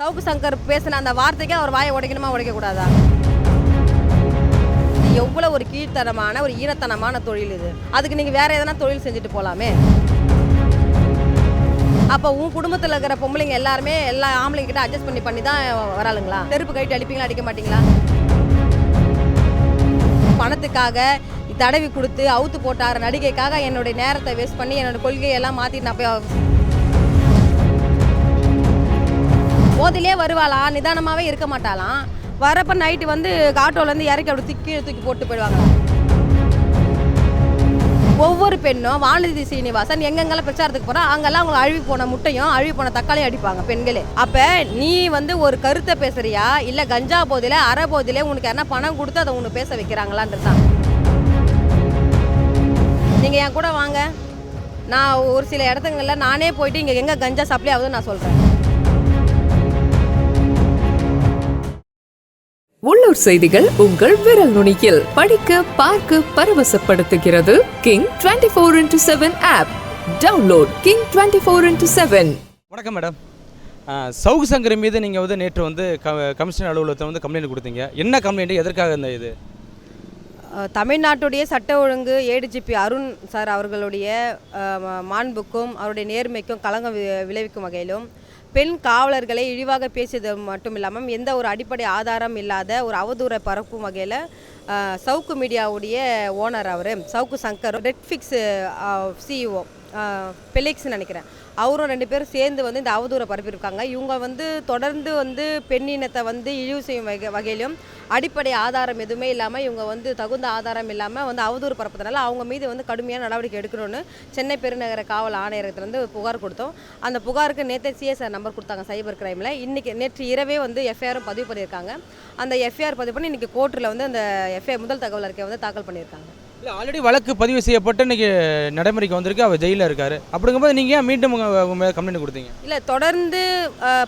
சவுக்கு சங்கர் பேசின அந்த வார்த்தைக்கு அவர் வாயை உடைக்கணுமா உடைக்கக்கூடாதா? எவ்வளோ ஒரு கீழ்த்தனமான ஒரு ஈனத்தனமான தொழில் இது. அதுக்கு நீங்கள் வேற எதனா தொழில் செஞ்சுட்டு போகலாமே அப்போ உன் குடும்பத்தில் இருக்கிற பொம்பளைங்க எல்லாருமே எல்லா ஆம்பளைங்க கிட்ட அட்ஜஸ்ட் பண்ணி பண்ணி தான் வராளுங்களா? நெருப்பு கைட்டு அடிப்பீங்களா அடிக்க மாட்டீங்களா? பணத்துக்காக தடவி கொடுத்து அவுத்து போட்டார் நடிகைக்காக என்னுடைய நேரத்தை வேஸ்ட் பண்ணி என்னோடய கொள்கையெல்லாம் மாற்றி நான் போய் போதிலே வருவாளா? நிதானமாகவே இருக்க மாட்டாளாம் வரப்ப நைட்டு வந்து ஆட்டோலேருந்து இறக்கி அப்படி தூக்கி தூக்கி போட்டு போயிடுவாங்க. ஒவ்வொரு பெண்ணும் வானதி சீனிவாசன் எங்கெங்கெல்லாம் பிரச்சாரத்துக்கு போகிறோம் அங்கெல்லாம் அவங்க அழுவி போன முட்டையும் அழுவி போன தக்காளியும் அடிப்பாங்க பெண்களே. அப்போ நீ வந்து ஒரு கருத்தை பேசுறியா? இல்லை கஞ்சா போதில அரை போதில உனக்கு என்ன பணம் கொடுத்து அதை உனக்கு பேச வைக்கிறாங்களான்றது தான் நீங்கள் என் கூட வாங்க. நான் ஒரு சில இடத்துங்களில் நானே போயிட்டு இங்கே எங்கே கஞ்சா சப்ளை ஆகுதுன்னு நான் சொல்கிறேன் உள்ளூர் செய்திகள் உங்கள் விரல் நுனியில். படிக்க பார்க்க பரவசப்படுத்துகிறது King twenty four into seven app download King twenty four into seven வணக்கம் மேடம் சவுக்கு சங்கர் மீது நீங்கள் வந்து நேற்று வந்து க கமிஷனர் அலுவலகத்தில் வந்து கம்ப்ளைண்ட் கொடுத்தீங்க. என்ன கம்ப்ளைண்ட் எதற்காக இந்த இது? தமிழ்நாட்டுடைய சட்ட ஒழுங்கு ஏடிஜிபி அருண் சார் அவர்களுடைய மாண்புக்கும் அவருடைய நேர்மைக்கும் களங்கம் வி- விளைவிக்கும் வகையிலும் பெண் காவலர்களை இழிவாக பேசியது மட்டும் இல்லாமல் எந்த ஒரு அடிப்படை ஆதாரம் இல்லாத ஒரு அவதூறை பரப்பும் வகையில் சவுக்கு மீடியாவுடைய ஓனர் அவர் சவுக்கு சங்கர் ரெட்ஃபிக்ஸ் சிஇஓ பெலிக்ஸ்னு நினைக்கிறேன். அவரும் ரெண்டு பேரும் சேர்ந்து வந்து இந்த அவதூறை பரப்பியிருக்காங்க. இவங்க வந்து தொடர்ந்து வந்து பெண்ணினத்தை வந்து இழிவு செய்யும் வகை வகையிலும் அடிப்படை ஆதாரம் எதுவுமே இல்லாமல் இவங்க வந்து தகுந்த ஆதாரம் இல்லாமல் வந்து அவதூறு பரப்புறதுனால அவங்க மீது வந்து கடுமையான நடவடிக்கை எடுக்கணும்னு சென்னை பெருநகர காவல் ஆணையரத்துலேருந்து புகார் கொடுத்தோம். அந்த புகாருக்கு நேற்று சிஎஸ்ஆர் நம்பர் கொடுத்தாங்க சைபர் கிரைமில் இன்றைக்கி நேற்று இரவே வந்து எஃப்ஐஆரும் பதிவு பண்ணியிருக்காங்க. அந்த எஃப்ஐஆர் பதிவு பண்ணி இன்றைக்கி கோர்ட்டில் வந்து அந்த எஃப்ஐஆர் முதல் தகவல் அறிக்கை வந்து தாக்கல் பண்ணியிருக்காங்க. இல்லை ஆல்ரெடி வழக்கு பதிவு செய்யப்பட்டு இன்னைக்கு நடைமுறைக்கு வந்திருக்கு அவர் ஜெயிலில் இருக்காரு. அப்படிங்கும்போது நீங்கள் ஏன் மீண்டும் கம்ப்ளைண்ட் கொடுத்தீங்க? இல்லை தொடர்ந்து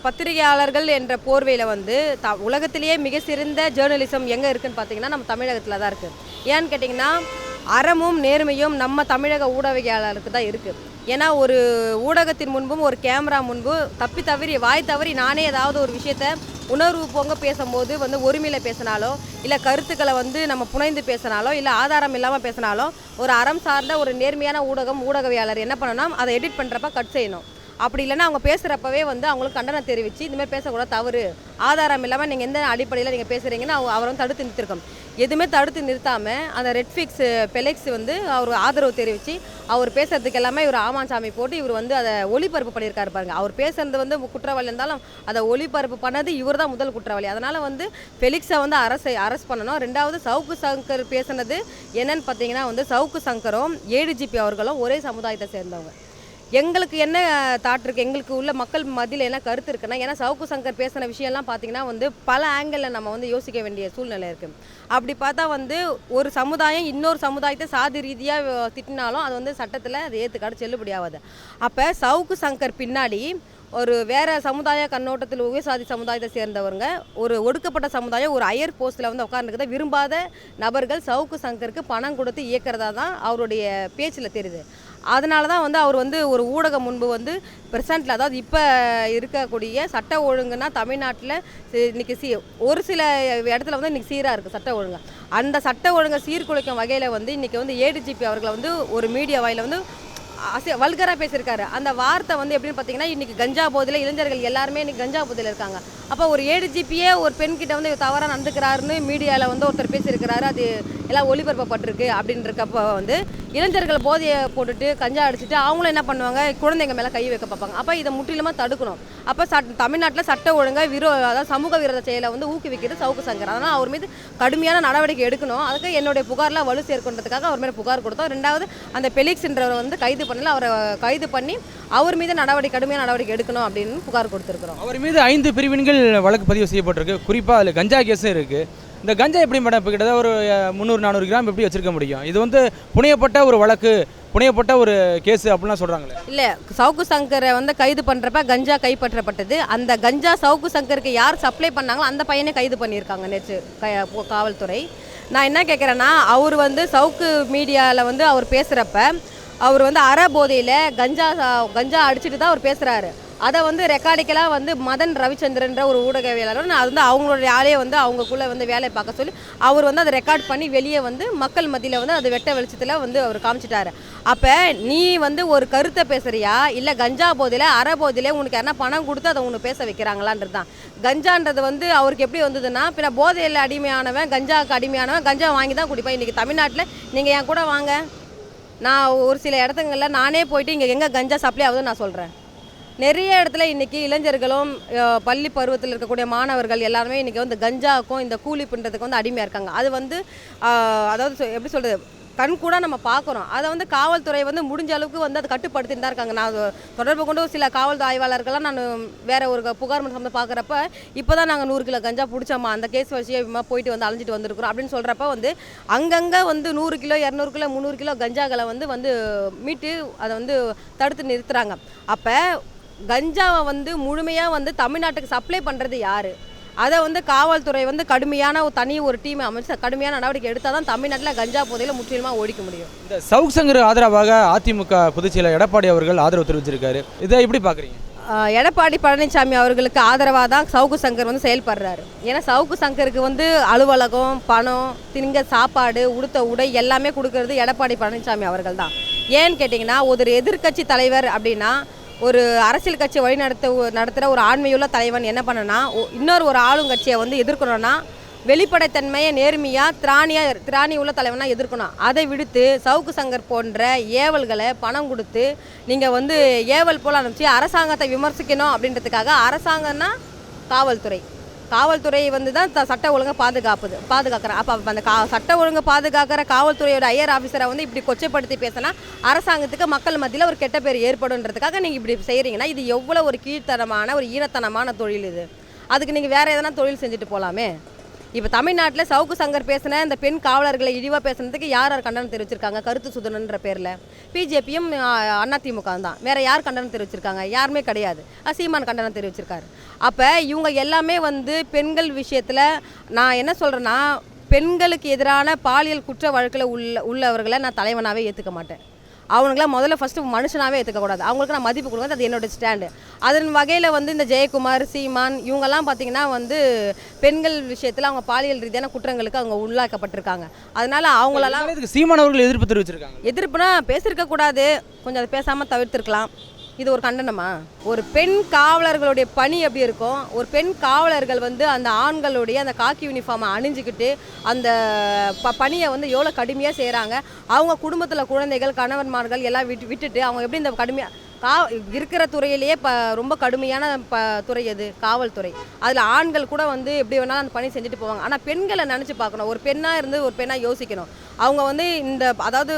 பத்திரிகையாளர்கள் என்ற போர்வையில் வந்து த உலகத்திலேயே மிக சிறந்த ஜேர்னலிசம் எங்கே இருக்குன்னு பார்த்தீங்கன்னா நம்ம தமிழகத்தில் தான் இருக்குது ஏன்னு கேட்டிங்கன்னா அறமும் நேர்மையும் நம்ம தமிழக ஊடகையாளருக்கு தான் இருக்குது ஏன்னா ஒரு ஊடகத்தின் முன்பும் ஒரு கேமரா முன்பு தப்பி தவறி வாய் தவறி நானே ஏதாவது ஒரு விஷயத்த உணர்வு பொங்க பேசும்போது வந்து ஒருமையில் பேசினாலோ இல்லை கருத்துக்களை வந்து நம்ம புனைந்து பேசினாலோ இல்லை ஆதாரம் இல்லாமல் பேசினாலோ ஒரு அறம் சார்ந்த ஒரு நேர்மையான ஊடகம் ஊடகவியாளர் என்ன பண்ணணும்? அதை எடிட் பண்ணுறப்ப கட் செய்யணும். அப்படி இல்லைன்னா அவங்க பேசுகிறப்பவே வந்து அவங்களுக்கு கண்டனம் தெரிவித்து இந்தமாதிரி பேசக்கூடாது தவறு. ஆதாரம் இல்லாமல் நீங்கள் எந்த அடிப்படையில் நீங்கள் பேசுகிறீங்கன்னு அவ அவரும் தடுத்து நிறுத்திருக்கோம். எதுவுமே தடுத்து நிறுத்தாமல் அந்த ரெட்ஃபிக்ஸ் பெலெக்ஸ் வந்து அவர் ஆதரவு தெரிவித்து அவர் பேசுறதுக்கு எல்லாமே இவர் ஆமாஞ்சாமி போட்டு இவர் வந்து அதை ஒளிபரப்பு பண்ணியிருக்காரு பாருங்கள் அவர் பேசுறது வந்து குற்றவாளி இருந்தாலும் அதை ஒளிபரப்பு பண்ணது இவர் தான் முதல் குற்றவாளி. அதனால் வந்து பெலிக்ஸை வந்து அரசை அரெஸ்ட் பண்ணணும். ரெண்டாவது சவுக்கு சங்கர் பேசுனது என்னன்னு பார்த்தீங்கன்னா வந்து சவுக்கு சங்கரும் ஏடிஜிபி அவர்களும் ஒரே சமுதாயத்தை சேர்ந்தவங்க. எங்களுக்கு என்ன தாட் இருக்குது எங்களுக்கு உள்ள மக்கள் மத்தியில் என்ன கருத்து இருக்குன்னா ஏன்னா சவுக்கு சங்கர் பேசின விஷயம்லாம் பார்த்தீங்கன்னா வந்து பல ஆங்கிளில் நம்ம வந்து யோசிக்க வேண்டிய சூழ்நிலை இருக்குது அப்படி பார்த்தா வந்து ஒரு சமுதாயம் இன்னொரு சமுதாயத்தை சாதி ரீதியாக திட்டினாலும் அது வந்து சட்டத்தில் அது ஏற்றுக்காடு செல்லுபடியாகாது அப்போ சவுக்கு சங்கர் பின்னாடி ஒரு வேறு சமுதாய கண்ணோட்டத்தில் உயர்சாதி சமுதாயத்தை சேர்ந்தவங்க ஒரு ஒடுக்கப்பட்ட சமுதாயம் ஒரு அயர் போஸ்ட்டில் வந்து உட்காந்துருக்கத விரும்பாத நபர்கள் சவுக்கு சங்கருக்கு பணம் கொடுத்து இயக்கிறதா தான் அவருடைய பேச்சில் தெரியுது. அதனால தான் வந்து அவர் வந்து ஒரு ஊடகம் முன்பு வந்து ப்ரெசண்ட்டில் அதாவது இப்போ இருக்கக்கூடிய சட்ட ஒழுங்குனா தமிழ்நாட்டில் இன்றைக்கி சீ ஒரு சில இடத்துல வந்து இன்றைக்கி சீராக இருக்குது சட்ட ஒழுங்கு. அந்த சட்ட ஒழுங்கை சீர்குலைக்கும் வகையில் வந்து இன்றைக்கி வந்து ஏடிஜிபி அவர்களை வந்து ஒரு மீடியா வாயில வந்து அசி வல்கராக பேசியிருக்காரு. அந்த வார்த்தை வந்து எப்படின்னு பார்த்தீங்கன்னா இன்றைக்கி கஞ்சா போதில் இளைஞர்கள் எல்லாருமே இன்றைக்கி கஞ்சா போதில் இருக்காங்க. அப்போ ஒரு ஏடிஜிபியே ஒரு பெண்கிட்ட வந்து தவறாக நடந்துக்கிறாருன்னு மீடியாவில் வந்து ஒருத்தர் பேசியிருக்கிறாரு அது எல்லாம் ஒளிபரப்பப்பட்டிருக்கு அப்படின்றக்கப்போ வந்து இளைஞர்கள் போதையை போட்டுட்டு கஞ்சா அடிச்சுட்டு அவங்களும் என்ன பண்ணுவாங்க? குழந்தைங்க மேலே கை வைக்க பார்ப்பாங்க. அப்போ இதை முற்றிலுமாக தடுக்கணும். அப்போ சட் தமிழ்நாட்டில் சட்ட ஒழுங்கை விரோ அதாவது சமூக விரோத செயலை வந்து ஊக்குவிக்கிறது சவுக்கு சங்கர். அதனால் அவர் மீது கடுமையான நடவடிக்கை எடுக்கணும். அதுக்கு என்னுடைய புகார்லாம் வலு சேர்க்கணுன்றதுக்காக அவர் மேலே புகார் கொடுத்தோம். ரெண்டாவது அந்த பெலிக்ஸ்ன்றவரை வந்து கைது பண்ணல. அவரை கைது பண்ணி அவர் மீது நடவடிக்கை கடுமையான நடவடிக்கை எடுக்கணும் அப்படின்னு புகார் கொடுத்துருக்குறோம். அவர் மீது ஐந்து பிரிவின்கள் வழக்கு பதிவு செய்யப்பட்டிருக்கு. குறிப்பாக அதில் கஞ்சா கேஸும் இருக்குது இந்த கஞ்சா எப்படி மேடம் இப்போ கிட்டத்தட்ட ஒரு முந்நூறு நானூறு கிராம் எப்படி வச்சிருக்க முடியும்? இது வந்து புனையப்பட்ட ஒரு வழக்கு புனையப்பட்ட ஒரு கேஸ் அப்படிலாம் சொல்கிறாங்களே இல்லை சவுக்கு சங்கரை வந்து கைது பண்ணுறப்ப கஞ்சா கைப்பற்றப்பட்டது. அந்த கஞ்சா சவுக்கு சங்கருக்கு யார் சப்ளை பண்ணாங்களோ அந்த பையனை கைது பண்ணியிருக்காங்க நேற்று காவல்துறை. நான் என்ன கேட்குறேன்னா அவர் வந்து சவுக்கு மீடியாவில் வந்து அவர் பேசுகிறப்ப அவர் வந்து அற போதையில் கஞ்சா சா- கஞ்சா அடிச்சுட்டு தான் அவர் பேசுகிறாரு அதை வந்து ரெக்கார்டிக்கலாக வந்து மதன் ரவிச்சந்திரன்ற ஒரு ஊடகவியலாளர் நான் அது வந்து அவங்களுடைய ஆளே வந்து அவங்கக்குள்ளே வந்து வேலையை பார்க்க சொல்லி அவர் வந்து அதை ரெக்கார்ட் பண்ணி வெளியே வந்து மக்கள் மத்தியில் வந்து அது வெட்ட வெளிச்சத்தில் வந்து அவர் காமிச்சிட்டாரு. அப்போ நீ வந்து ஒரு கருத்தை பேசுறியா? இல்லை கஞ்சா போதில் அரை போதிலே உனக்கு யாருன்னா பணம் கொடுத்து அதை உனக்கு பேச வைக்கிறாங்களான்றது தான். கஞ்சான்றது வந்து அவருக்கு எப்படி வந்ததுன்னா பின்ன போதையில் அடிமையானவன் கஞ்சாவுக்கு அடிமையானவன் கஞ்சா வாங்கி தான் குடிப்பான். இன்றைக்கி தமிழ்நாட்டில் நீங்கள் என் கூட வாங்க. நான் ஒரு சில இடத்துங்களில் நானே போயிட்டு இங்கே எங்கே கஞ்சா சப்ளை ஆகுதுன்னு நான் சொல்கிறேன் நிறைய இடத்துல இன்றைக்கி இளைஞர்களும் பள்ளி பருவத்தில் இருக்கக்கூடிய மாணவர்கள் எல்லாருமே இன்றைக்கி வந்து கஞ்சாவுக்கும் இந்த கூலி பண்ணுறதுக்கு வந்து அடிமையாக இருக்காங்க. அது வந்து அதாவது சொ- எப்படி சொல்கிறது கண் கூட நம்ம பார்க்குறோம். அதை வந்து காவல்துறை வந்து முடிஞ்ச அளவுக்கு வந்து அதை கட்டுப்படுத்திட்டு தான் இருக்காங்க. நான் தொடர்பு கொண்டு சில காவல் ஆய்வாளர்கள்லாம் நான் வேற ஒரு புகார் மனு பார்க்குறப்ப இப்போ தான் நாங்கள் நூறு கிலோ கஞ்சா பிடிச்சோம்மா அந்த கேஸ் விஷயமா போயிட்டு வந்து அலைஞ்சிட்டு வந்திருக்கிறோம் அப்படின்னு சொல்கிறப்ப வந்து அங்கங்கே வந்து நூறு கிலோ இரநூறு கிலோ முந்நூறு கிலோ கஞ்சாக்களை வந்து வந்து மீட்டு அதை வந்து தடுத்து நிறுத்துறாங்க. அப்போ கஞ்சாவை வந்து முழுமையாக வந்து தமிழ்நாட்டுக்கு சப்ளை பண்ணுறது யார்? அதை வந்து காவல்துறை வந்து கடுமையான ஒரு தனி ஒரு டீமை அமைச்சு கடுமையான நடவடிக்கை எடுத்தால் தான் தமிழ்நாட்டில் கஞ்சா போதையில் முற்றிலுமாக ஒழிக்க முடியும். இந்த சவுக் சங்கர் ஆதரவாக அதிமுக பொதுச் செயலர் எடப்பாடி அவர்கள் ஆதரவு தெரிவிச்சிருக்காரு. இதை எப்படி பார்க்குறீங்க எடப்பாடி பழனிசாமி அவர்களுக்கு ஆதரவாக தான் சவுக்கு சங்கர் வந்து செயல்படுறாரு. ஏன்னா சவுக்கு சங்கருக்கு வந்து அலுவலகம் பணம் திங்க சாப்பாடு உடுத்த உடை எல்லாமே கொடுக்கறது எடப்பாடி பழனிசாமி அவர்கள் தான். ஏன்னு கேட்டிங்கன்னா ஒரு எதிர்க்கட்சி தலைவர் அப்படின்னா ஒரு அரசியல் கட்சியை வழிநடத்த நடத்துகிற ஒரு ஆண்மையுள்ள தலைவன் என்ன பண்ணனா இன்னொரு ஒரு ஆளுங்கட்சியை வந்து எதிர்க்கணும்னா வெளிப்படைத்தன்மையை நேர்மையாக திராணியாக திராணி உள்ள தலைவனாக எதிர்க்கணும். அதை விடுத்து சவுக்கு சங்கர் போன்ற ஏவல்களை பணம் கொடுத்து நீங்கள் வந்து ஏவல் போல் அனுப்பிச்சு அரசாங்கத்தை விமர்சிக்கணும் அப்படின்றதுக்காக அரசாங்கம்னா காவல்துறை. காவல்துறை வந்து தான் சட்ட ஒழுங்கை பாதுகாப்புது பாதுகாக்கிற அப்போ அந்த கா சட்ட ஒழுங்கை பாதுகாக்கிற காவல்துறையோட ஐயர் ஆஃபீஸரை வந்து இப்படி கொச்சைப்படுத்தி பேசினா அரசாங்கத்துக்கு மக்கள் மத்தியில் ஒரு கெட்ட பேர் ஏற்படுன்றதுக்காக நீங்கள் இப்படி செய்கிறீங்கன்னா இது எவ்வளோ ஒரு கீழ்த்தனமான ஒரு ஈனத்தனமான தொழில் இது. அதுக்கு நீங்கள் வேறு எதனா தொழில் செஞ்சுட்டு போகலாமே இப்போ தமிழ்நாட்டில் சவுக்கு சங்கர் பேசின இந்த பெண் காவலர்களை இழிவாக பேசுனதுக்கு யார் யார் கண்டனம் தெரிவிச்சிருக்காங்க? கருத்து சுதனன்ற பேரில். பிஜேபியும் அதிமுக தான். வேற யார் கண்டனம் தெரிவிச்சிருக்காங்க? யாருமே கிடையாது. சீமான் கண்டனம் தெரிவிச்சிருக்காரு. அப்போ இவங்க எல்லாமே வந்து பெண்கள் விஷயத்தில் நான் என்ன சொல்கிறேன்னா பெண்களுக்கு எதிரான பாலியல் குற்ற வழக்கில் உள்ள உள்ளவர்களை நான் தலைவனாகவே ஏற்றுக்க மாட்டேன். அவனுங்களாம் முதல்ல ஃபஸ்ட்டு மனுஷனாகவே ஏற்றுக்கக்கூடாது அவங்களுக்கு நான் மதிப்பு கொடுக்குறது அது என்னோட ஸ்டாண்டு அதன் வகையில் வந்து இந்த ஜெயக்குமார் சீமான் இவங்கெல்லாம் பார்த்தீங்கன்னா வந்து பெண்கள் விஷயத்தில் அவங்க பாலியல் ரீதியான குற்றங்களுக்கு அவங்க உள்ளாக்கப்பட்டிருக்காங்க. அதனால அவங்களெல்லாம் இதுக்கு சீமான் அவர்கள் எதிர்ப்பு தெரிவிச்சிருக்காங்க. எதிர்ப்புனா பேசியிருக்க கூடாது கொஞ்சம் அதை பேசாமல் தவிர்த்திருக்கலாம். இது ஒரு கண்டனமா? ஒரு பெண் காவலர்களுடைய பணி எப்படி இருக்கும்? ஒரு பெண் காவலர்கள் வந்து அந்த ஆண்களுடைய அந்த காக்கி யூனிஃபார்மை அணிஞ்சிக்கிட்டு அந்த ப பணியை வந்து எவ்வளோ கடுமையாக செய்கிறாங்க அவங்க குடும்பத்தில் குழந்தைகள் கணவன்மார்கள் எல்லாம் விட்டு விட்டுட்டு அவங்க எப்படி இந்த கடுமையாக கா இருக்கிற துறையிலேயே ப ரொம்ப கடுமையான ப துறை எது? காவல்துறை. அதில் ஆண்கள் கூட வந்து எப்படி வேணாலும் அந்த பணி செஞ்சுட்டு போவாங்க. ஆனால் பெண்களை நினச்சி பார்க்கணும். ஒரு பெண்ணாக இருந்து ஒரு பெண்ணாக யோசிக்கணும். அவங்க வந்து இந்த அதாவது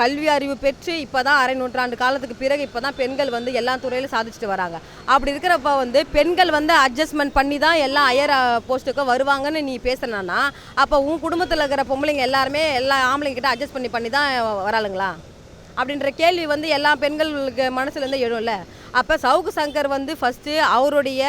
கல்வி அறிவு பெற்று இப்போ தான் அரை நூற்றாண்டு காலத்துக்கு பிறகு இப்போ தான் பெண்கள் வந்து எல்லா துறையிலும் சாதிச்சுட்டு வராங்க. அப்படி இருக்கிறப்ப வந்து பெண்கள் வந்து அட்ஜஸ்ட்மெண்ட் பண்ணி தான் எல்லா ஹையர் போஸ்ட்டுக்கும் uh, வருவாங்கன்னு நீ பேசுனா அப்போ உன் குடும்பத்தில் இருக்கிற பொம்பளைங்க எல்லாருமே எல்லா ஆம்பளைங்க கிட்ட அட்ஜஸ்ட் பண்ணி பண்ணி தான் வராளுங்களா? அப்படின்ற கேள்வி வந்து எல்லா பெண்களுக்கு மனசுலேருந்து எழும்ல. அப்போ சவுக்கு சங்கர் வந்து ஃபஸ்ட்டு அவருடைய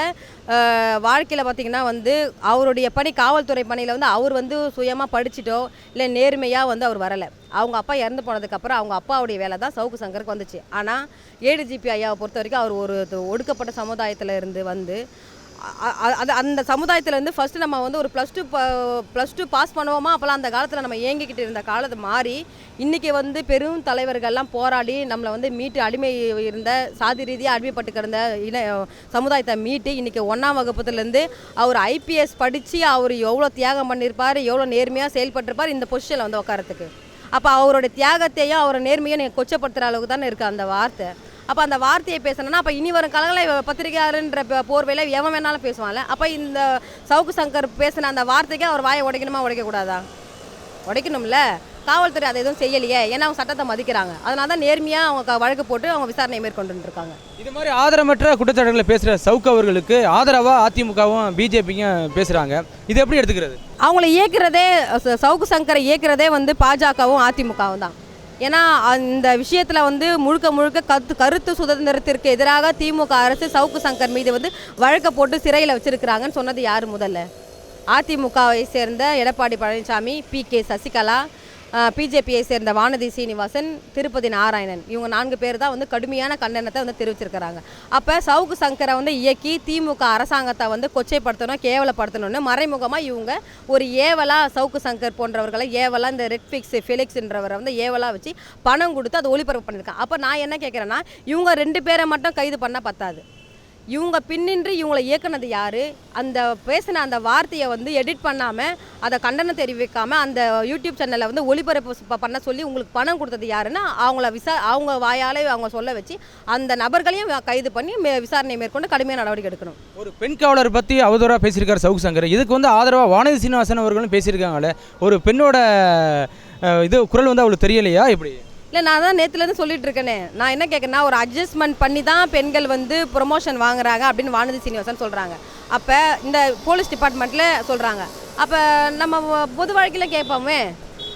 uh, வாழ்க்கையில் பார்த்திங்கன்னா வந்து அவருடைய பணி காவல்துறை பணியில் வந்து அவர் வந்து சுயமாக படிச்சிட்டோ இல்லை நேர்மையாக வந்து அவர் வரலை. அவங்க அப்பா இறந்து போனதுக்கப்புறம் அவங்க அப்பாவுடைய வேலை தான் சவுக்கு சங்கருக்கு வந்துச்சு. ஆனால் ஏடிஜிபி ஐயாவை பொறுத்த வரைக்கும் அவர் ஒரு ஒடுக்கப்பட்ட சமுதாயத்தில் இருந்து வந்து அது அந்த சமுதாயத்துலேருந்து ஃபஸ்ட்டு நம்ம வந்து ஒரு plus two plus two pass பண்ணுவோமா? அப்போல்லாம் அந்த காலத்தில் நம்ம ஏங்கிக்கிட்டு இருந்த காலத்தை மாறி இன்றைக்கி வந்து பெரும் தலைவர்கள்லாம் போராடி நம்மளை வந்து மீட்டு அடிமை இருந்த சாதி ரீதியாக அடிமைப்பட்டு கிடந்த இன சமுதாயத்தை மீட்டு இன்றைக்கி ஒன்றாம் வகுப்புலேருந்து அவர் ஐபிஎஸ் படித்து அவர் எவ்வளோ தியாகம் பண்ணியிருப்பார் எவ்வளோ நேர்மையாக செயல்பட்டிருப்பார் இந்த பொசிஷனில் வந்து உட்காரத்துக்கு அப்போ அவரோட தியாகத்தையும் அவரோட நேர்மையும் நீங்கள் கொச்சப்படுத்துகிற அளவுக்கு தானே இருக்குது அந்த வார்த்தை. அப்போ அந்த வார்த்தையை பேசணும்னா அப்போ இனி வரும் காலங்களில் பத்திரிகையாளர்ன்ற போர்வையில் எவன் வேணாலும் பேசுவான்ல. அப்போ இந்த சவுக்கு சங்கர் பேசின அந்த வார்த்தைக்கு அவர் வாயை உடைக்கணுமா உடைக்கக்கூடாதா உடைக்கணும்ல. காவல்துறை அதை எதுவும் செய்யலையே ஏன்னா அவங்க சட்டத்தை மதிக்கிறாங்க. அதனால தான் நேர்மையாக அவங்க வழக்கு போட்டு அவங்க விசாரணை மேற்கொண்டு இருக்காங்க இது மாதிரி ஆதரமற்ற குற்றச்சாட்டுகளை பேசுகிற சவுக்கு அவர்களுக்கு ஆதரவாக அதிமுகவும் பிஜேபியும் பேசுகிறாங்க இது எப்படி எடுத்துக்கிறது? அவங்கள இயக்குறதே சவுக்கு சங்கரை இயக்குறதே வந்து பாஜகவும் அதிமுகவும் தான். ஏன்னா அந்த விஷயத்தில் வந்து முழுக்க முழுக்க கத்து கருத்து சுதந்திரத்திற்கு எதிராக திமுக அரசு சவுக்கு சங்கர் மீது வந்து வழக்கை போட்டு சிறையில் வச்சிருக்கிறாங்கன்னு சொன்னது யார் முதல்ல? அதிமுகவை சேர்ந்த எடப்பாடி பழனிசாமி பி கே சசிகலா பிஜேபியை சேர்ந்த வானதி சீனிவாசன் திருப்பதி நாராயணன் இவங்க நான்கு பேர் தான் வந்து கடுமையான கண்டனத்தை வந்து தெரிவிச்சிருக்கிறாங்க. அப்போ சவுக்கு சங்கரை வந்து இயக்கி திமுக அரசாங்கத்தை வந்து கொச்சைப்படுத்தணும் கேவலப்படுத்தணும்னு மறைமுகமாக இவங்க ஒரு ஏவலா சவுக்கு சங்கர் போன்றவர்களை ஏவலா இந்த ரெட்ஃபிக்ஸ் ஃபிலிக்ஸ்ன்றவரை வந்து ஏவலா வச்சு பணம் கொடுத்து அதை ஒளிபரப்பு பண்ணியிருக்காங்க. அப்போ நான் என்ன கேட்குறேன்னா இவங்க ரெண்டு பேரை மட்டும் கைது பண்ணால் பத்தாது. இவங்க பின்னின்றி இவங்களை இயக்குனது யார்? அந்த பேசின அந்த வார்த்தையை வந்து எடிட் பண்ணாமல் அதை கண்டனம் தெரிவிக்காமல் அந்த யூடியூப் சேனலை வந்து ஒளிபரப்பு பண்ண சொல்லி உங்களுக்கு பணம் கொடுத்தது யாருன்னா அவங்கள விசா அவங்க வாயாலே அவங்க சொல்ல வச்சு அந்த நபர்களையும் கைது பண்ணி மே- விசாரணை மேற்கொண்டு கடுமையான நடவடிக்கை எடுக்கணும். ஒரு பெண் காவலர் பற்றி அவதூறாக பேசியிருக்கார் சவுக் சங்கர். இதுக்கு வந்து ஆதரவாக வானதி சீனிவாசன் அவர்களும் பேசியிருக்காங்களே ஒரு பெண்ணோட இது குரல் வந்து அவளுக்கு தெரியலையா? இப்படி இல்லை நான் தான் நேற்றுலேருந்து சொல்லிட்டு இருக்கேனே. நான் என்ன கேட்குறேன்னா ஒரு அட்ஜஸ்ட்மெண்ட் பண்ணி தான் பெண்கள் வந்து ப்ரொமோஷன் வாங்குறாங்க அப்படின்னு வானதி சீனிவாசன் சொல்கிறாங்க அப்போ இந்த போலீஸ் டிபார்ட்மெண்ட்டில் சொல்கிறாங்க அப்போ நம்ம பொது வாழ்க்கையில் கேட்போமே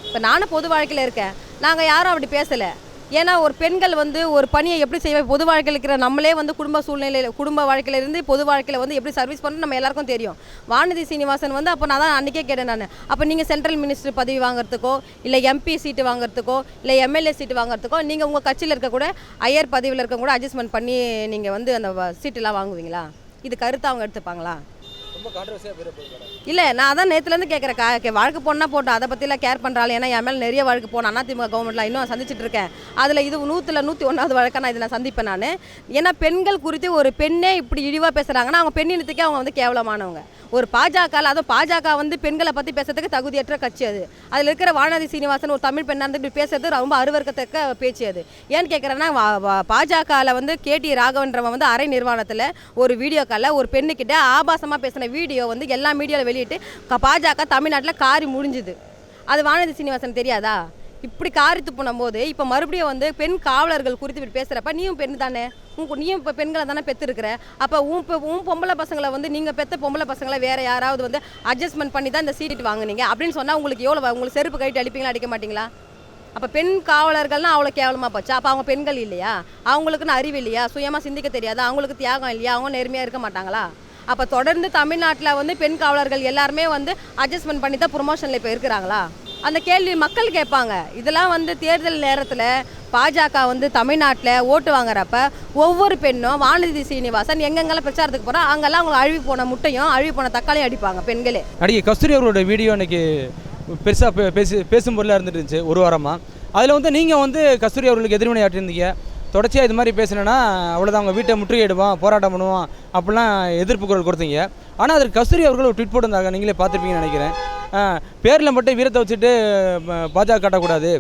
இப்போ நானும் பொது வாழ்க்கையில் இருக்கேன். நாங்கள் யாரும் அப்படி பேசலை. ஏன்னா ஒரு பெண்கள் வந்து ஒரு பணியை எப்படி செய்வோம் பொது வாழ்க்கையில் இருக்கிற நம்மளே வந்து குடும்ப சூழ்நிலையில் குடும்ப வாழ்க்கையில இருந்து பொது வாழ்க்கையில் வந்து எப்படி சர்வீஸ் பண்ணணும் நம்ம எல்லாருக்கும் தெரியும். வானதி சீனிவாசன் வந்து அப்போ நான் தான் அன்றைக்கே கேட்டேன் நான். அப்போ நீங்கள் சென்ட்ரல் மினிஸ்டர் பதவி வாங்குறதுக்கோ இல்லை எம்பி சீட்டு வாங்குறதுக்கோ இல்லை எம்எல்ஏ சீட்டு வாங்குறதுக்கோ நீங்கள் உங்கள் கட்சியில் இருக்க கூட ஐயர் பதவியில் இருக்க கூட அட்ஜஸ்ட்மெண்ட் பண்ணி நீங்கள் வந்து அந்த வ- சீட்டெல்லாம் வாங்குவீங்களா? இது கருத்தை அவங்க எடுத்துப்பாங்களா? இல்லை நான் அதான் நேற்றுலேருந்து கேட்குறேன் கா வழக்கு போனால் போட்டோம் அதை பற்றிலாம் கேர் பண்ணுறாள் ஏன்னா என் மேலே நிறைய வழக்கு போனேன் அதிமுக கவர்மெண்ட்டில் இன்னும் சந்திச்சிட்டு இருக்கேன். அதில் இது நூற்றில் நூற்றி ஒன்றாவது வழக்காக நான் இதை சந்திப்பேன் நான். ஏன்னா பெண்கள் குறித்து ஒரு பெண்ணே இப்படி இழிவாக பேசுகிறாங்கன்னா அவங்க பெண்ணினத்துக்கே அவங்க வந்து கேவலமானவங்க. ஒரு பாஜக அதுவும் பாஜக வந்து பெண்களை பற்றி பேசுறதுக்கு தகுதியற்ற கட்சி அது. அதில் இருக்கிற வானதி சீனிவாசன் ஒரு தமிழ் பெண்ணாக இருந்து இப்படி பேசுறது ரொம்ப அருவருக்கத்தக்க பேச்சு அது. ஏன்னு கேட்குறேன்னா பாஜகவில் வந்து கேடி ராகவன்றவன் வந்து அரை நிர்வாணத்தில் ஒரு வீடியோ காலில் ஒரு பெண்ணுக்கிட்ட ஆபாசமாக பேசின வீடியோ வந்து எல்லா மீடியாவில் வெளியிட்டு பாஜக தமிழ்நாட்டில் காரி முடிஞ்சுது. அது வானதி சீனிவாசன் தெரியாதா? இப்படி காரி துப்புனும் போது இப்போ மறுபடியும் வந்து பெண் காவலர்கள் குறித்து இப்படி பேசுகிறப்ப நீயும் பெண் தானே? உன் நீயும் இப்போ பெண்களை தானே பெற்றுருக்குற அப்போ உன் இப்போ உன் பொம்பளை பசங்களை வந்து நீங்கள் பெற்ற பொம்பளை பசங்களை வேறு யாராவது வந்து அட்ஜஸ்ட்மெண்ட் பண்ணி தான் இந்த சீட்டு வாங்குனீங்க? அப்படின்னு சொன்னால் உங்களுக்கு எவ்வளோ உங்களுக்கு செருப்பு கழிட்டு அடிப்பீங்களா அடிக்க மாட்டீங்களா? அப்போ பெண் காவலர்கள்லாம் அவ்வளோ கேவலமாக போச்சு. அப்போ அவங்க பெண்கள் இல்லையா? அவங்களுக்குன்னு அறிவு இல்லையா? சுயமாக சிந்திக்க தெரியாதா? அவங்களுக்கு தியாகம் இல்லையா? அவங்க நேர்மையாக இருக்க மாட்டாங்களா? அப்போ தொடர்ந்து தமிழ்நாட்டில் வந்து பெண் காவலர்கள் எல்லாருமே வந்து அட்ஜஸ்ட்மெண்ட் பண்ணி தான் ப்ரொமோஷனில் இப்போ இருக்கிறாங்களா? அந்த கேள்வி மக்கள் கேட்பாங்க. இதெல்லாம் வந்து தேர்தல் நேரத்தில் பாஜக வந்து தமிழ்நாட்டில் ஓட்டு வாங்குறப்ப ஒவ்வொரு பெண்ணும் வானதி சீனிவாசன் எங்கெங்கெல்லாம் பிரச்சாரத்துக்கு போகிறோம் அங்கெல்லாம் அவங்க அழுவி போன முட்டையும் அழுவி போன தக்காளியும் அடிப்பாங்க பெண்களே. நடிகை கஸ்தூரி அவரோட வீடியோ இன்னைக்கு பெருசாக பேசி பேசும் பொருளாக இருந்துட்டு இருந்துச்சு ஒரு வாரமாக அதில் வந்து நீங்கள் வந்து கஸ்தூரி அவர்களுக்கு எதிர்வினை ஆட்டியிருந்தீங்க தொடர்ச்சியாக இது மாதிரி பேசினேன்னா அவ்வளோதான் அவங்க வீட்டை முற்றுகையிடுவான் போராட்டம் பண்ணுவான் அப்படிலாம் எதிர்ப்பு குரல் கொடுத்தீங்க. ஆனால் அதற்கு கஸ்தூரி அவர்கள் ஒரு ட்விட் போட்டிருந்தாங்க. நீங்களே பார்த்துருப்பீங்கன்னு நினைக்கிறேன். பேரில் மட்டும் வீரத்தை வச்சுட்டு பாஜக காட்டக்கூடாது.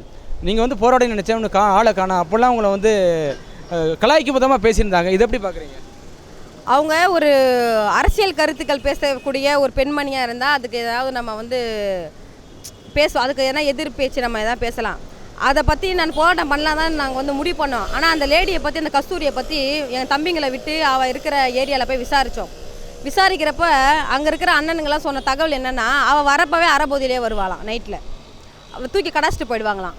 நீங்கள் வந்து போராடி நினச்சேன் கா ஆளை காணா. அப்போல்லாம் உங்களை வந்து கலாய்க்கு விதமாக பேசியிருந்தாங்க. இதை எப்படி பார்க்குறீங்க? அவங்க ஒரு அரசியல் கருத்துக்கள் பேசக்கூடிய ஒரு பெண்மணியாக இருந்தால் அதுக்கு ஏதாவது நம்ம வந்து பேசுவோம். அதுக்கு எதனா எதிர் பேச்சு நம்ம எதாவது பேசலாம். அதை பற்றி நான் போராட்டம் பண்ணலாம் தான் நாங்கள் வந்து முடிவு பண்ணோம். ஆனால் அந்த லேடியை பற்றி அந்த கஸ்தூரியை பற்றி என் தம்பிங்களை விட்டு அவள் இருக்கிற ஏரியாவில் போய் விசாரித்தோம் விசாரிக்கிறப்ப அங்கே இருக்கிற அண்ணனுங்களாம் சொன்ன தகவல் என்னென்னா அவள் வரப்பவே அறபோதிலே வருவாளாம் நைட்டில் அவள் தூக்கி கடாச்சிட்டு போயிடுவாங்களாம்.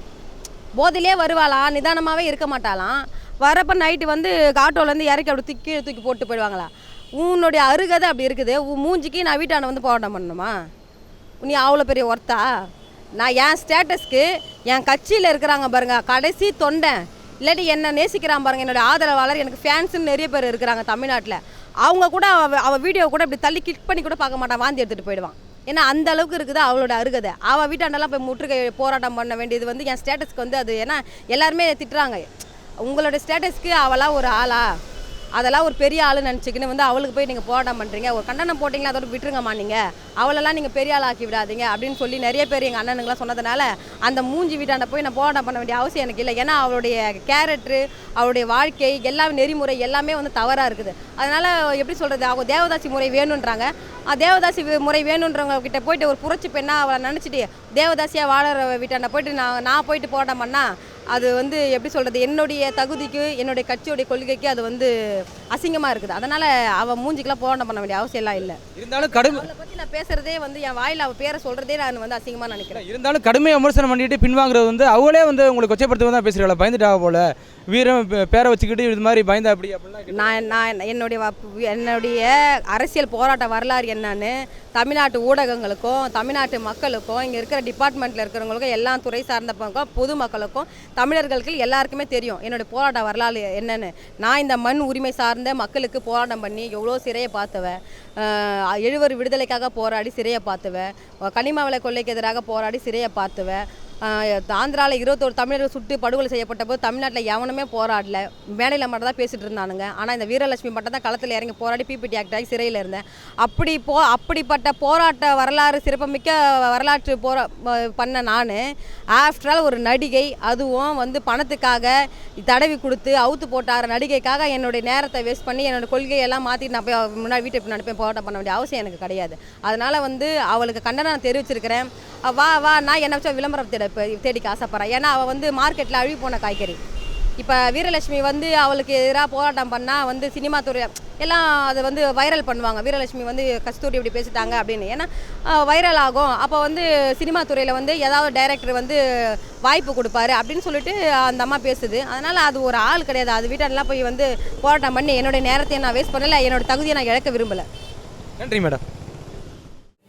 போதிலே வருவாளாம் நிதானமாகவே இருக்க மாட்டாளாம். வரப்போ நைட்டு வந்து ஆட்டோலேருந்து இறக்கி அப்படி தூக்கி தூக்கி போட்டு போயிடுவாங்களா உன்னுடைய அருகதை அப்படி இருக்குது. உன் மூஞ்சிக்கு நான் வீட்டாண்ட வந்து போராட்டம் பண்ணணுமா? நீ அவ்வளோ பெரிய ஒர்த்தா? நான் என் ஸ்டேட்டஸ்க்கு என் கட்சியில் இருக்கிறாங்க பாருங்கள் கடைசி தொண்டன் இல்லாட்டி என்னை நேசிக்கிறான் பாருங்கள் என்னோட ஆதரவாளர் எனக்கு ஃபேன்ஸுன்னு நிறைய பேர் இருக்கிறாங்க தமிழ்நாட்டில். அவங்க கூட அவ அவள் வீடியோ கூட இப்படி தள்ளி கிளிக் பண்ணி கூட பார்க்க மாட்டான் வாந்தி எடுத்துகிட்டு போயிடுவான். ஏன்னா அந்த அளவுக்கு இருக்குது அவளோட அருகதை. அவள் வீட்டாண்டெல்லாம் போய் முற்றுகை போராட்டம் பண்ண வேண்டியது வந்து என் ஸ்டேட்டஸ்க்கு வந்து அது ஏன்னா எல்லாருமே திட்டுறாங்க. உங்களோட ஸ்டேட்டஸ்க்கு அவளாக ஒரு ஆளா? அதெல்லாம் ஒரு பெரிய ஆளு நினச்சிக்கின்னு வந்து அவளுக்கு போய் நீங்கள் போராட்டம் பண்ணுறீங்க ஒரு கண்டனம் போட்டிங்களா அதோட விட்டுருங்கம்மா நீங்கள் அவளெல்லாம் நீங்கள் பெரிய ஆள் ஆக்கி விடாதீங்க அப்படின்னு சொல்லி நிறைய பேர் எங்கள் அண்ணனுங்களாம் சொன்னதுனால அந்த மூஞ்சி வீட்டாண்ட போய் நான் போராட்டம் பண்ண வேண்டிய அவசியம் எனக்கு இல்லை. ஏன்னா அவளுடைய கேரக்டரு அவளுடைய வாழ்க்கை எல்லா நெறிமுறை எல்லாமே வந்து தவறாக இருக்குது. அதனால் எப்படி சொல்கிறது அவங்க தேவதாசி முறை வேணுன்றாங்க. தேவதாசி முறை வேணுன்றவங்க கிட்ட போயிட்டு ஒரு புரட்சி பெண்ணாக அவளை நினச்சிட்டு தேவதாசியாக வாழற வீட்டாண்ட போயிட்டு நான் நான் போயிட்டு போராட்டம் பண்ணால் அது வந்து எப்படி சொல்கிறது என்னுடைய தகுதிக்கு என்னுடைய கட்சியோடைய கொள்கைக்கு அது வந்து அசிங்கமாக இருக்குது. அதனால் அவள் மூஞ்சிக்கெலாம் போராட்டம் பண்ண வேண்டிய அவசியம்லாம் இல்லை. இருந்தாலும் கடும் அவளை பற்றி நான் பேசுகிறதே வந்து என் வாயில் அவள் பேரை சொல்கிறதே நான் வந்து அசிங்கமாக நினைக்கிறேன். இருந்தாலும் கடுமையாக விமர்சனம் பண்ணிட்டு பின்வாங்குறது வந்து அவளே வந்து உங்களுக்கு கொச்சப்படுத்த தான் பேசுகிறாள் பயந்துட்டாக போல. வீரம் பேரை வச்சுக்கிட்டு இது மாதிரி பயந்தா அப்படி நான் நான் என்னுடைய என்னுடைய அரசியல் போராட்ட வரலாறு என்னன்னு தமிழ்நாட்டு ஊடகங்களுக்கும் தமிழ்நாட்டு மக்களுக்கும் இங்கே இருக்கிற டிபார்ட்மெண்ட்டில் இருக்கிறவங்களுக்கும் எல்லா துறை சார்ந்தவங்களுக்கும் பொதுமக்களுக்கும் தமிழர்களுக்கு எல்லாருக்குமே தெரியும் என்னுடைய போராட்ட வரலாறு என்னன்னு. நான் இந்த மண் உரிமை சார்ந்த மக்களுக்கு போராட்டம் பண்ணி எவ்வளோ சிறையை பார்த்துவேன் எழுவர் விடுதலைக்காக போராடி சிறையை பார்த்துவேன் கனிமாவளை கொள்ளைக்கு எதிராக போராடி சிறையை பார்த்துவேன் ஆந்திராவில் இருபத்தோரு தமிழர்கள் சுட்டு படுகொலை செய்யப்பட்ட போது தமிழ்நாட்டில் எவனுமே போராடல. மேடையில் மட்டும் தான் பேசிட்டு இருந்தானுங்க. ஆனால் இந்த வீரலட்சுமி மட்டும் தான் களத்தில் இறங்கி போராடி பிபிடி ஆக்ட் ஆகி சிறையில் இருந்தேன். அப்படி போ அப்படிப்பட்ட போராட்ட வரலாறு சிறப்புமிக்க வரலாற்று போரா பண்ண நான். ஆஃப்டர் ஆல் ஒரு நடிகை அதுவும் வந்து பணத்துக்காக தடவி கொடுத்து அவுத்து போட்டார். நடிகைக்காக என்னுடைய நேரத்தை வேஸ்ட் பண்ணி என்னோடய கொள்கையெல்லாம் மாற்றிட்டு நான் போய் முன்னாடி வீட்டை முன்னாடி போய் போராட்டம் பண்ண வேண்டிய அவசியம் எனக்கு கிடையாது. அதனால் வந்து அவளுக்கு கண்டனம் நான் தெரிவிச்சிருக்கிறேன். வா வா நான் என்ன வச்சா விளம்பரம் தேட. இப்போ தேடிக்க ஆசைப்பட்றேன் ஏன்னா அவள் வந்து மார்க்கெட்டில் அழுகி போன காய்கறி. இப்போ வீரலட்சுமி வந்து அவளுக்கு எதிராக போராட்டம் பண்ணால் வந்து சினிமா துறை எல்லாம் அதை வந்து வைரல் பண்ணுவாங்க. வீரலட்சுமி வந்து கஸ்தூரி இப்படி பேசிட்டாங்க அப்படின்னு. ஏன்னா வைரல் ஆகும். அப்போ வந்து சினிமா துறையில் வந்து ஏதாவது டைரக்டர் வந்து வாய்ப்பு கொடுப்பாரு அப்படின்னு சொல்லிட்டு அந்த அம்மா பேசுது. அதனால் அது ஒரு ஆள் கிடையாது. அது வீட்டெல்லாம் போய் வந்து போராட்டம் பண்ணி என்னுடைய நேரத்தை நான் வேஸ்ட் பண்ணலை என்னோட தகுதியை நான் இழக்க விரும்பலை. நன்றி மேடம்.